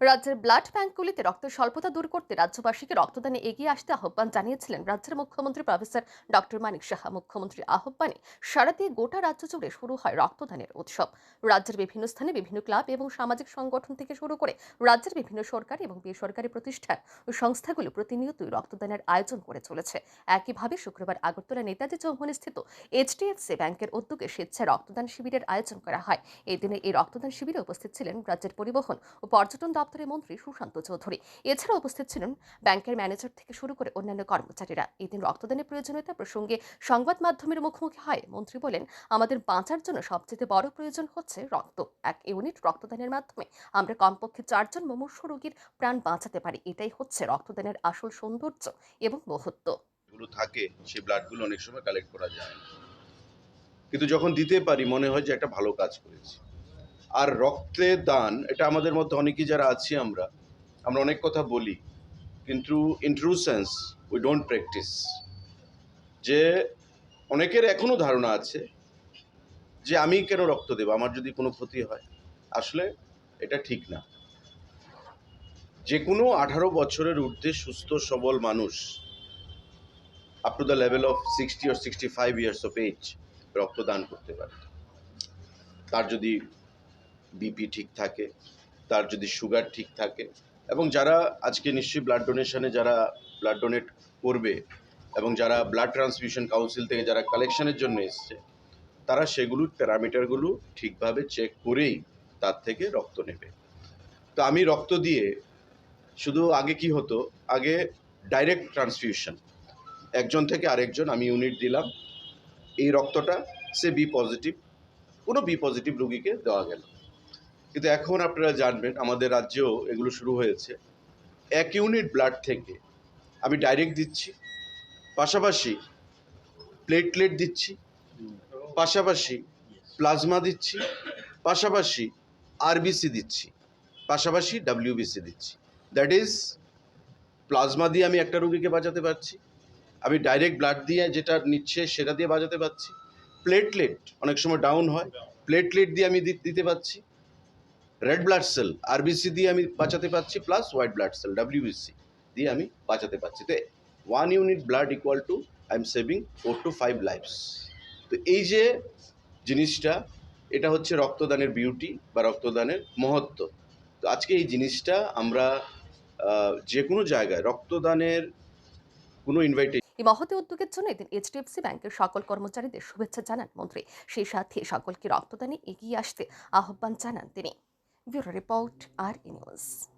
রাজ্যের ব্লাড ব্যাঙ্কগুলিতে রক্ত স্বল্পতা দূর করতে রাজ্যবাসীকে রক্তদানে এগিয়ে আসতে আহ্বান জানিয়েছিলেন রাজ্যের মুখ্যমন্ত্রী প্রফেসর ডক্টর মানিক সাহা। মুখ্যমন্ত্রীর আহ্বানে সারা দিয়ে গোটা রাজ্য জুড়ে শুরু হয় রক্তদানের উৎসব। রাজ্যের বিভিন্ন স্থানে বিভিন্ন ক্লাব এবং সামাজিক সংগঠন থেকে শুরু করে রাজ্যের বিভিন্ন সরকারি এবং বেসরকারি প্রতিষ্ঠান ও সংস্থাগুলো প্রতিনিয়তই রক্তদানের আয়োজন করে চলেছে। একইভাবে শুক্রবার আগরতলা নেতাজি চৌমুহনী স্থিত এইচডিএফসি ব্যাংকের উদ্যোগে স্বেচ্ছায় রক্তদান শিবিরের আয়োজন করা হয়। এই দিনে এই রক্তদান শিবিরে উপস্থিত ছিলেন রাজ্যের পরিবহন ও পর্যটন দপ্তরের মন্ত্রী সুশান্ত চৌধুরী। এছাড়া উপস্থিত ছিলেন ব্যাংকের ম্যানেজার থেকে শুরু করে অন্যান্য কর্মচারীরা। এদিন রক্তদানের প্রয়োজনীয়তা প্রসঙ্গে সংবাদ মাধ্যমের মুখোমুখি হয়। মন্ত্রী বলেন, আমাদের বাঁচার জন্য সবচেয়ে বড় প্রয়োজন হচ্ছে রক্ত। এক ইউনিট রক্তদানের মাধ্যমে আমরা কমপক্ষে চারজন মুমূর্ষু রোগীর প্রাণ বাঁচাতে পারি। এটাই হচ্ছে রক্তদানের আসল সৌন্দর্য এবংগুলো থাকে, সেই ব্লাডগুলো অনেক সময় কালেক্ট করা যায় কিন্তু যখন দিতে পারি, মনে হয় যে একটা ভালো কাজ করেছি। আর রক্তের দান, এটা আমাদের মধ্যে অনেকেই যারা আছি আমরা আমরা অনেক কথা বলি, কিন্তু in true sense we don't practice যে অনেকের এখনও ধারণা আছে যে আমি কেন রক্ত দেবো, আমার যদি কোনো ক্ষতি হয়, আসলে এটা ঠিক না। যে কোনো আঠারো বছরের ঊর্ধ্বে সুস্থ, সবল মানুষ up to the level of sixty or sixty five years of age রক্তদান করতে পারে। তার যদি বিপি ঠিক থাকে, তার যদি সুগার ঠিক থাকে। এবং যারা আজকে নিশ্চয়ই ব্লাড ডোনেশনে যারা ব্লাড ডোনেট করবে এবং যারা ব্লাড ট্রান্সফিউশন কাউন্সিল থেকে যারা কালেকশনের জন্য এসছে, তারা সেগুলোর প্যারামিটারগুলো ঠিকভাবে চেক করেই তার থেকে রক্ত নেবে। তো আমি রক্ত দিয়ে শুধু আগে কি হতো, আগে ডাইরেক্ট ট্রান্সফিউশন একজন থেকে আরেকজন আমি ইউনিট দিলাম, এই রক্তটা সে বি পজিটিভ কোনো বি পজিটিভ রুগীকে দেওয়া গেল কিন্তু এখন আপনারা জানবেন, আমাদের রাজ্যেও এগুলো শুরু হয়েছে। এক ইউনিট ব্লাড থেকে আমি ডাইরেক্ট দিচ্ছি, পাশাপাশি প্লেটলেট দিচ্ছি, পাশাপাশি প্লাজমা দিচ্ছি, পাশাপাশি আরবিসি দিচ্ছি, পাশাপাশি ডাব্লিউবিসি দিচ্ছি। দ্যাট ইজ, প্লাজমা দিয়ে আমি একটা রুগীকে বাঁচাতে পারছি, আমি ডাইরেক্ট ব্লাড দিয়ে যেটা নিচ্ছে সেটা দিয়ে বাজাতে পারছি। প্লেটলেট, অনেক সময় ডাউন হয়, প্লেটলেট দিয়ে আমি দিতে পারছি। রেড ব্লাড সেল আরবিসি দিয়ে আমি বাঁচাতে পারছি plus white blood cell WBC দিয়ে আমি বাঁচাতে পারছি। তো one unit blood equal to I am saving four two five lives তো এই যে জিনিসটা, এটা হচ্ছে রক্তদানের বিউটি বা রক্তদানের মহত্ব। তো আজকে এই জিনিসটা আমরা যে কোনো জায়গায় রক্তদানের কোনো ইনভাইটে এই মহতে উদ্যোগের জন্য এদিন এইচডিএফসি ব্যাংকের সকল কর্মচারীদের শুভেচ্ছা জানান মন্ত্রী। সেই সাথে সকলকে রক্তদানে এগিয়ে আসতে আহ্বান জানান তিনি। we report our universe.